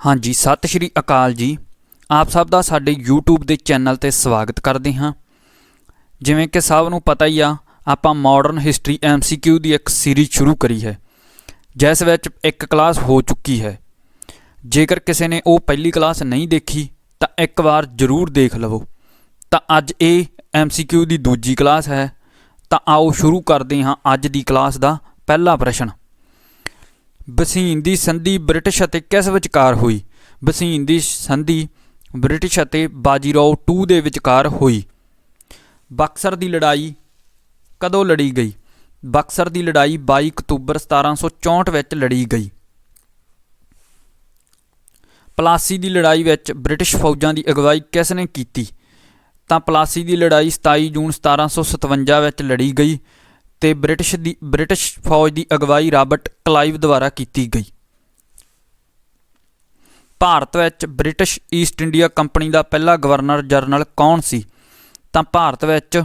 ਹਾਂਜੀ, ਸਤਿ ਸ਼੍ਰੀ ਅਕਾਲ ਜੀ। ਆਪ ਸਭ ਦਾ ਸਾਡੇ YouTube ਦੇ ਚੈਨਲ ਤੇ ਸਵਾਗਤ ਕਰਦੇ ਹਾਂ। ਜਿਵੇਂ ਕਿ ਸਭ ਨੂੰ ਪਤਾ ਹੀ ਆ, ਆਪਾਂ ਮਾਡਰਨ ਹਿਸਟਰੀ MCQ ਦੀ ਇੱਕ ਸੀਰੀਜ਼ ਸ਼ੁਰੂ ਕਰੀ ਹੈ, ਜਿਸ ਵਿੱਚ ਇੱਕ ਕਲਾਸ ਹੋ ਚੁੱਕੀ ਹੈ। ਜੇਕਰ ਕਿਸੇ ਨੇ ਉਹ ਪਹਿਲੀ ਕਲਾਸ ਨਹੀਂ ਦੇਖੀ, ਤਾਂ ਇੱਕ ਵਾਰ ਜ਼ਰੂਰ ਦੇਖ ਲਵੋ। ਤਾਂ ਅੱਜ ਇਹ MCQ ਦੀ ਦੂਜੀ ਕਲਾਸ ਹੈ। ਤਾਂ ਆਓ ਸ਼ੁਰੂ ਕਰਦੇ ਹਾਂ ਅੱਜ ਦੀ ਕਲਾਸ ਦਾ ਪਹਿਲਾ ਪ੍ਰਸ਼ਨ। ਬਸੀਨ ਦੀ ਸੰਧੀ ਬ੍ਰਿਟਿਸ਼ ਅਤੇ ਕਿਸ ਵਿਚਕਾਰ ਹੋਈ? ਬਸੀਨ ਦੀ ਸੰਧੀ ਬ੍ਰਿਟਿਸ਼ ਅਤੇ ਬਾਜੀਰਾਓ 2 ਦੇ ਵਿਚਕਾਰ ਹੋਈ। ਬਕਸਰ ਦੀ ਲੜਾਈ ਕਦੋਂ ਲੜੀ ਗਈ? ਬਕਸਰ ਦੀ ਲੜਾਈ 22 ਅਕਤੂਬਰ 1764 ਵਿੱਚ ਲੜੀ ਗਈ। ਪਲਾਸੀ ਦੀ ਲੜਾਈ ਵਿੱਚ ਬ੍ਰਿਟਿਸ਼ ਫੌਜਾਂ ਦੀ ਅਗਵਾਈ ਕਿਸ ਨੇ ਕੀਤੀ? ਤਾਂ ਪਲਾਸੀ ਦੀ ਲੜਾਈ 27 ਜੂਨ 1757 ਵਿੱਚ ਲੜੀ ਗਈ। ਤੇ ਬ੍ਰਿਟਿਸ਼ ਦੀ, ਬ੍ਰਿਟਿਸ਼ ਫੌਜ ਦੀ ਅਗਵਾਈ ਰਾਬਰਟ ਕਲਾਈਵ ਦੁਆਰਾ ਕੀਤੀ ਗਈ। ਭਾਰਤ ਵਿੱਚ ਬ੍ਰਿਟਿਸ਼ ਈਸਟ ਇੰਡੀਆ ਕੰਪਨੀ ਦਾ ਪਹਿਲਾ ਗਵਰਨਰ ਜਨਰਲ ਕੌਣ ਸੀ? ਤਾਂ ਭਾਰਤ ਵਿੱਚ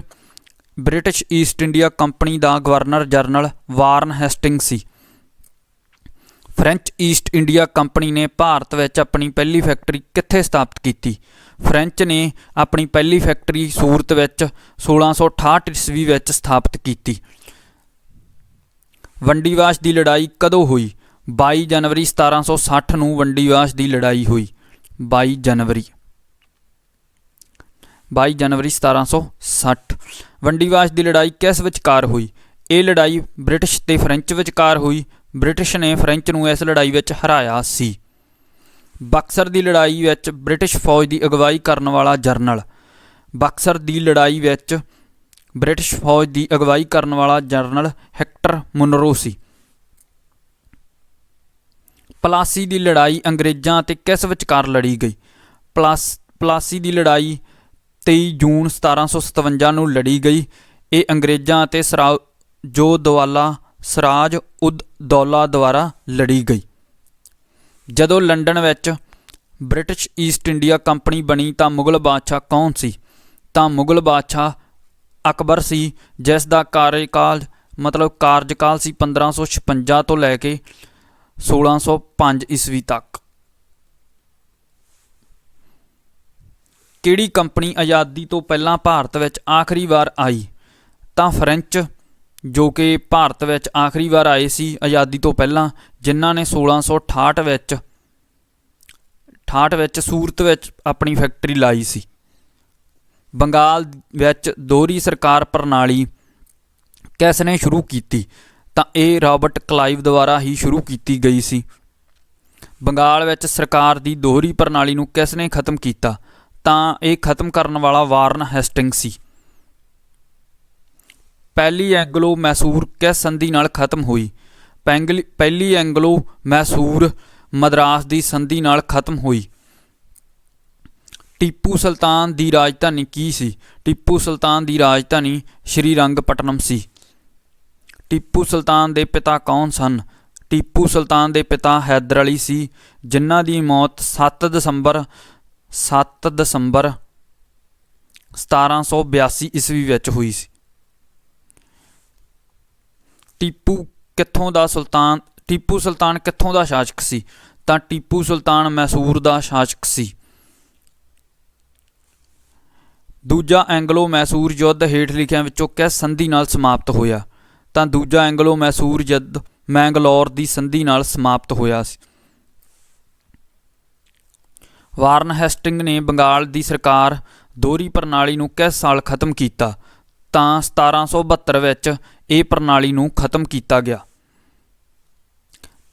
ਬ੍ਰਿਟਿਸ਼ ਈਸਟ ਇੰਡੀਆ ਕੰਪਨੀ ਦਾ ਗਵਰਨਰ ਜਨਰਲ ਵਾਰਨ ਹੈਸਟਿੰਗ ਸੀ। ਫ੍ਰੈਂਚ ਈਸਟ ਇੰਡੀਆ ਕੰਪਨੀ ਨੇ ਭਾਰਤ ਵਿੱਚ ਆਪਣੀ ਪਹਿਲੀ ਫੈਕਟਰੀ ਕਿੱਥੇ ਸਥਾਪਿਤ ਕੀਤੀ? ਫ੍ਰੈਂਚ ਨੇ ਆਪਣੀ ਪਹਿਲੀ ਫੈਕਟਰੀ ਸੂਰਤ ਵਿੱਚ 1668 ਈਸਵੀ ਵਿੱਚ ਸਥਾਪਿਤ ਕੀਤੀ। ਵੰਡੀਵਾਸ਼ ਦੀ ਲੜਾਈ ਕਦੋਂ ਹੋਈ? 22 ਜਨਵਰੀ 1760 ਨੂੰ ਵੰਡੀਵਾਸ਼ ਦੀ ਲੜਾਈ ਹੋਈ। 22 ਜਨਵਰੀ। 22 ਜਨਵਰੀ 1760 ਵੰਡੀਵਾਸ਼ ਦੀ ਲੜਾਈ ਕਿਸ ਵਿਚਕਾਰ ਹੋਈ? ਇਹ ਲੜਾਈ ਬ੍ਰਿਟਿਸ਼ ਤੇ ਫ੍ਰੈਂਚ ਵਿਚਕਾਰ ਹੋਈ। ਬ੍ਰਿਟਿਸ਼ ਨੇ ਫ੍ਰੈਂਚ ਨੂੰ ਇਸ ਲੜਾਈ ਵਿੱਚ ਹਰਾਇਆ ਸੀ। ਬਕਸਰ ਦੀ ਲੜਾਈ ਵਿੱਚ ਬ੍ਰਿਟਿਸ਼ ਫੌਜ ਦੀ ਅਗਵਾਈ ਕਰਨ ਵਾਲਾ ਜਰਨਲ। ਬਕਸਰ ਦੀ ਲੜਾਈ ਵਿੱਚ ਬ੍ਰਿਟਿਸ਼ ਫੌਜ ਦੀ ਅਗਵਾਈ ਕਰਨ ਵਾਲਾ ਜਨਰਲ ਹੈਕਟਰ ਮੁਨਰੋ ਸੀ। ਪਲਾਸੀ ਦੀ ਲੜਾਈ ਅੰਗਰੇਜ਼ਾਂ ਅਤੇ ਕਿਸ ਵਿਚਕਾਰ ਲੜੀ ਗਈ? ਪਲਾਸ, ਪਲਾਸੀ ਦੀ ਲੜਾਈ 23 ਜੂਨ 1757 ਨੂੰ ਲੜੀ ਗਈ। ਇਹ ਅੰਗਰੇਜ਼ਾਂ ਅਤੇ ਸਰਾਜੋ ਦਵਾਲਾ ਸਰਾਜ ਉਦ ਦੌਲਾ ਦੁਆਰਾ ਲੜੀ ਗਈ। ਜਦੋਂ ਲੰਡਨ ਵਿੱਚ ਬ੍ਰਿਟਿਸ਼ ਈਸਟ ਇੰਡੀਆ ਕੰਪਨੀ ਬਣੀ ਤਾਂ ਮੁਗਲ ਬਾਦਸ਼ਾਹ ਕੌਣ ਸੀ? ਤਾਂ ਮੁਗਲ ਬਾਦਸ਼ਾਹ ਅਕਬਰ ਸੀ, ਜਿਸ ਦਾ ਕਾਰਜਕਾਲ ਮਤਲਬ ਕਾਰਜਕਾਲ ਸੀ 1556 ਤੋਂ ਲੈ ਕੇ 1605 ਈਸਵੀ ਤੱਕ। ਕਿਹੜੀ ਕੰਪਨੀ ਆਜ਼ਾਦੀ ਤੋਂ ਪਹਿਲਾਂ ਭਾਰਤ ਵਿੱਚ ਆਖਰੀ ਵਾਰ ਆਈ? ਤਾਂ ਫ੍ਰੈਂਚ, ਜੋ ਕਿ ਭਾਰਤ ਵਿੱਚ ਆਖਰੀ ਵਾਰ ਆਏ ਸੀ ਆਜ਼ਾਦੀ ਤੋਂ ਪਹਿਲਾਂ, ਜਿਨ੍ਹਾਂ ਨੇ 1668 ਵਿੱਚ 68 ਵਿੱਚ ਸੂਰਤ ਵਿੱਚ ਆਪਣੀ ਫੈਕਟਰੀ ਲਾਈ ਸੀ। ਬੰਗਾਲ ਵਿੱਚ ਦੋਹਰੀ ਸਰਕਾਰ ਪ੍ਰਣਾਲੀ ਕਿਸ ਨੇ ਸ਼ੁਰੂ ਕੀਤੀ? ਤਾਂ ਇਹ ਰਾਬਰਟ ਕਲਾਈਵ ਦੁਆਰਾ ਹੀ ਸ਼ੁਰੂ ਕੀਤੀ ਗਈ ਸੀ। ਬੰਗਾਲ ਵਿੱਚ ਸਰਕਾਰ ਦੀ ਦੋਹਰੀ ਪ੍ਰਣਾਲੀ ਨੂੰ ਕਿਸ ਨੇ ਖਤਮ ਕੀਤਾ? ਤਾਂ ਇਹ ਖਤਮ ਕਰਨ ਵਾਲਾ ਵਾਰਨ ਹੈਸਟਿੰਗ ਸੀ। ਪਹਿਲੀ ਐਂਗਲੋ ਮੈਸੂਰ ਕਿਸ ਸੰਧੀ ਨਾਲ ਖਤਮ ਹੋਈ? ਪੈਂਗਲੀ ਪਹਿਲੀ ਐਂਗਲੋ ਮੈਸੂਰ ਮਦਰਾਸ ਦੀ ਸੰਧੀ ਨਾਲ ਖਤਮ ਹੋਈ। ਟੀਪੂ ਸੁਲਤਾਨ ਦੀ ਰਾਜਧਾਨੀ ਕੀ ਸੀ? ਟੀਪੂ ਸੁਲਤਾਨ ਦੀ ਰਾਜਧਾਨੀ ਸ਼੍ਰੀ ਰੰਗਪਟਨਮ ਸੀ। ਟੀਪੂ ਸੁਲਤਾਨ ਦੇ ਪਿਤਾ ਕੌਣ ਸਨ? ਟੀਪੂ ਸੁਲਤਾਨ ਦੇ ਪਿਤਾ ਹੈਦਰ ਅਲੀ ਸੀ, ਜਿਨ੍ਹਾਂ ਦੀ ਮੌਤ 7 ਦਸੰਬਰ 7 ਦਸੰਬਰ 1782 ਈਸਵੀ ਵਿੱਚ ਹੋਈ ਸੀ। ਟੀਪੂ ਕਿੱਥੋਂ ਦਾ ਸੁਲਤਾਨ, ਟੀਪੂ ਸੁਲਤਾਨ ਕਿੱਥੋਂ ਦਾ ਸ਼ਾਸਕ ਸੀ? ਤਾਂ ਟੀਪੂ ਸੁਲਤਾਨ ਮੈਸੂਰ ਦਾ ਸ਼ਾਸਕ ਸੀ। ਦੂਜਾ ਐਂਗਲੋ ਮੈਸੂਰ ਯੁੱਧ ਹੇਠ ਲਿਖਿਆਂ ਵਿੱਚੋਂ ਕਿਸ ਸੰਧੀ ਨਾਲ ਸਮਾਪਤ ਹੋਇਆ? ਤਾਂ ਦੂਜਾ ਐਂਗਲੋ ਮੈਸੂਰ ਯੁੱਧ ਮੈਂਗਲੌਰ ਦੀ ਸੰਧੀ ਨਾਲ ਸਮਾਪਤ ਹੋਇਆ ਸੀ। ਵਾਰਨ ਹੈਸਟਿੰਗ ਨੇ ਬੰਗਾਲ ਦੀ ਸਰਕਾਰ ਦੋਹਰੀ ਪ੍ਰਣਾਲੀ ਨੂੰ ਕਿਸ ਸਾਲ ਖਤਮ ਕੀਤਾ, ਤਾਂ 1772 ਵਿੱਚ ਇਹ ਪ੍ਰਣਾਲੀ ਨੂੰ ਖਤਮ ਕੀਤਾ ਗਿਆ।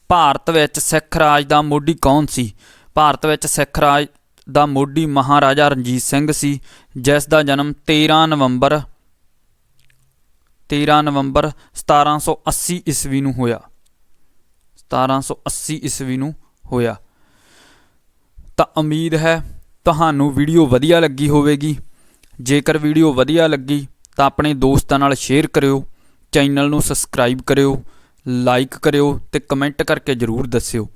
ਭਾਰਤ ਵਿੱਚ ਸਿੱਖ ਰਾਜ ਦਾ ਮੋਢੀ ਕੌਣ ਸੀ? ਭਾਰਤ ਵਿੱਚ ਸਿੱਖ ਰਾਜ ਦਾ ਮੋਢੀ ਮਹਾਰਾਜਾ ਰਣਜੀਤ ਸਿੰਘ ਸੀ, ਜਿਸ ਦਾ ਜਨਮ 13 ਨਵੰਬਰ 13 ਨਵੰਬਰ 1780 ਈਸਵੀ ਨੂੰ ਹੋਇਆ। 1780 ਈਸਵੀ ਨੂੰ ਹੋਇਆ। ਤਾਂ ਉਮੀਦ ਹੈ ਤੁਹਾਨੂੰ ਵੀਡੀਓ ਵਧੀਆ ਲੱਗੀ ਹੋਵੇਗੀ। ਜੇਕਰ ਵੀਡੀਓ ਵਧੀਆ ਲੱਗੀ ਤਾਂ ਆਪਣੇ ਦੋਸਤਾਂ ਨਾਲ ਸ਼ੇਅਰ ਕਰਿਓ, ਚੈਨਲ ਨੂੰ ਸਬਸਕ੍ਰਾਈਬ ਕਰਿਓ, ਲਾਈਕ ਕਰਿਓ ਤੇ ਕਮੈਂਟ ਕਰਕੇ ਜਰੂਰ ਦੱਸਿਓ।